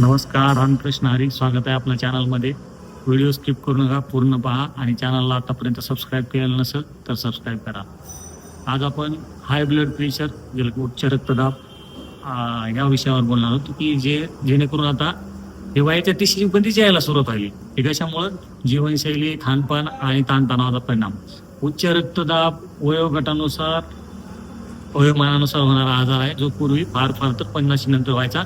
नमस्कार रामकृष्ण हरी. स्वागत आहे आपल्या चॅनलमध्ये व्हिडिओ स्किप करू नका पूर्ण पहा आणि चॅनलला आतापर्यंत सबस्क्राईब केलेलं नसेल तर सबस्क्राईब करा. आज आपण हाय ब्लड प्रेशर ज्याला की उच्च रक्तदाब या विषयावर बोलणार आहोत. की जे जेणेकरून आता हे वयाच्या तिसरी बंदीच यायला सुरुवात झाली. हे कशामुळं? जीवनशैली खानपान आणि ताणतणावाचा परिणाम. उच्च रक्तदाब वयोगटानुसार वयोमानानुसार होणारा आजार आहे जो पूर्वी फार फार तर पन्नाशी नंतर व्हायचा.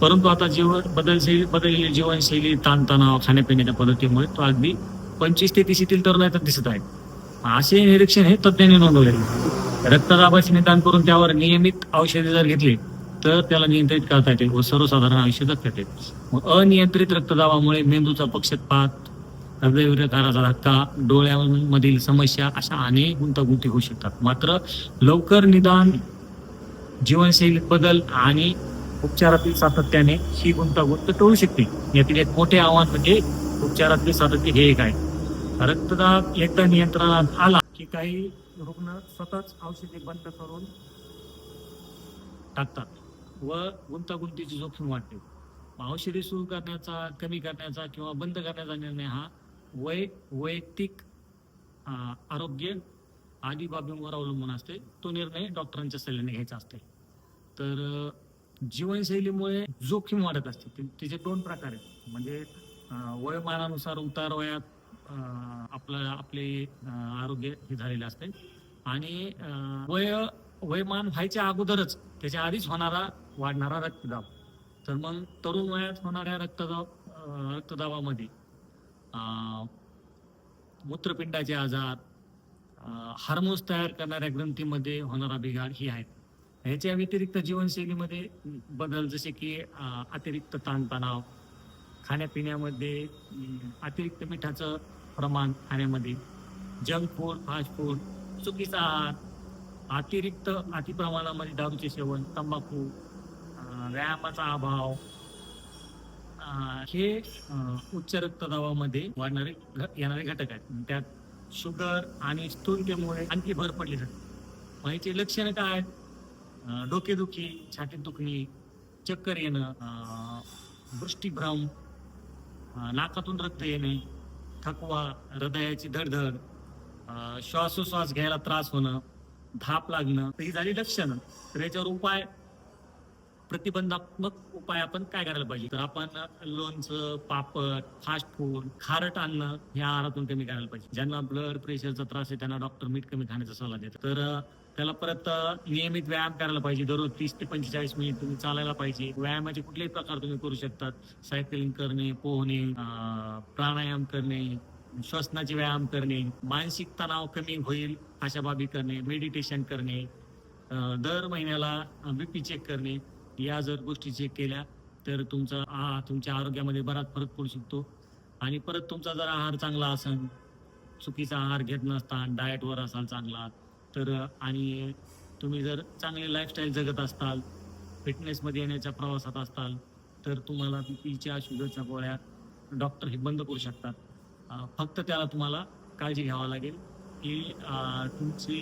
परंतु आता जीवन बदलशैली बदललेली जीवनशैली ताणतणाव खाण्यापिण्याच्या पद्धतीमुळे तो अगदी पंचवीस ते तीसतील तरुणात दिसत आहे. असे निरीक्षण हे तज्ज्ञांनी नोंदवले रक्तदाबाचे निदान करून त्यावर नियमित औषधे जर घेतली तर त्याला नियंत्रित करता येते व सर्वसाधारण आयुष्य जगता येते. मग अनियंत्रित रक्तदाबामुळे मेंदूचा पक्षपात हृदयविकाराचा धक्का डोळ्यांमधील समस्या अशा अनेक गुंतागुंती होऊ शकतात. मात्र लवकर निदान जीवनशैलीत बदल आणि उपचारातील सातत्याने ही गुंतागुंत टळू शकते. यातील एक मोठे आव्हान म्हणजे उपचारातील सातत्य हे एक आहे. रक्तदाब एकदा नियंत्रणात आला की काही रुग्ण स्वतःच औषधे बंद करून टाकतात व गुंतागुंतीची जोखीम वाढते. औषधे सुरू करण्याचा कमी करण्याचा किंवा बंद करण्याचा निर्णय हा वय वैयक्तिक आरोग्य आदी बाबींवर अवलंबून असते. तो निर्णय डॉक्टरांच्या सल्ल्याने घ्यायचा असते. तर जीवनशैलीमुळे जोखीम वाढत असते. तिचे त्याचे दोन प्रकार आहेत. म्हणजे वयोमानानुसार उतार वयात आपलं आपले आरोग्य हे झालेले असते. आणि वय वयमान व्हायच्या अगोदरच त्याच्या आधीच होणारा वाढणारा रक्तदाब. तर मग तरुण वयात होणाऱ्या रक्तदाब रक्तदाबामध्ये मूत्रपिंडाचे आजार हार्मोन्स तयार करणाऱ्या ग्रंथीमध्ये होणारा बिघाड ही आहेत. ह्याच्या व्यतिरिक्त जीवनशैलीमध्ये बदल जसे की अतिरिक्त ताणतणाव खाण्यापिण्यामध्ये अतिरिक्त मिठाचं प्रमाण खाण्यामध्ये जंक फूड फास्ट फूड चुकीचा आहार अतिरिक्त अतिप्रमाणामध्ये दारूचे सेवन तंबाखू व्यायामाचा अभाव हे उच्च रक्तदाबामध्ये वाढणारे येणारे घटक आहेत. त्यात शुगर आणि स्थूलतेमुळे आणखी भर पडली जाते. मग याची लक्षणं काय आहेत? डोकेदुखी छातीत दुखणे चक्कर येणं वृष्टीभ्रम दृष्टीभ्रम नाकातून रक्त येणे थकवा हृदयाची धडधड श्वासोश्वास घ्यायला त्रास होणं धाप लागणं तर ही झाली लक्षणं. तर याच्यावर उपाय प्रतिबंधात्मक उपाय आपण काय करायला पाहिजे? तर आपण लोणचं पापड फास्ट फूड खारट अन्न ह्या आहारातून कमी करायला पाहिजे. ज्यांना ब्लड प्रेशरचा त्रास आहे त्यांना डॉक्टर मीठ कमी खाण्याचा सल्ला देतात. तर त्याला परत नियमित व्यायाम करायला पाहिजे. दररोज तीस ते पंचेचाळीस मिनिट तुम्ही चालायला पाहिजे. व्यायामाचे कुठलेही प्रकार तुम्ही करू शकतात. सायकलिंग करणे पोहणे प्राणायाम करणे श्वसनाचे व्यायाम करणे मानसिक तणाव कमी होईल अशा बाबी करणे मेडिटेशन करणे दर महिन्याला बीपी चेक करणे या जर गोष्टी चेक केल्या तर तुमचा आहार तुमच्या आरोग्यामध्ये बराच फरक पडू शकतो. आणि परत तुमचा जर आहार चांगला असेल चुकीचा आहार घेत नसता डाएटवर असाल चांगला तर आणि तुम्ही जर चांगली लाईफस्टाईल जगत असताल फिटनेसमध्ये येण्याच्या प्रवासात असताल तर तुम्हाला बीपीच्या शुगरच्या गोळ्या डॉक्टर हे बंद करू शकतात. फक्त त्याला तुम्हाला काळजी घ्यावी लागेल की तुमची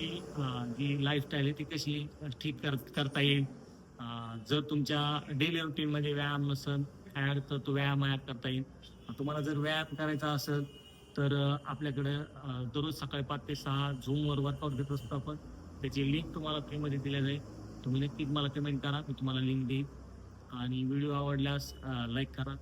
जी लाईफस्टाईल आहे ती कशी ठीक कर करता येईल. जर तुमच्या डेली रुटीनमध्ये व्यायाम नसेल ॲड तर तो व्यायाम ॲड करता येईल? तुम्हाला जर व्यायाम करायचा असेल तर आपल्याकडे दररोज सकाळी पाच ते सहा झूमवर वर्कआउट घेत असतो आपण. त्याची लिंक तुम्हाला फ्रीमध्ये दिल्या जाईल. तुम्ही नक्कीच मला पेमेंट करा. मी तुम्हाला लिंक देईन आणि व्हिडिओ आवडल्यास लाईक करा.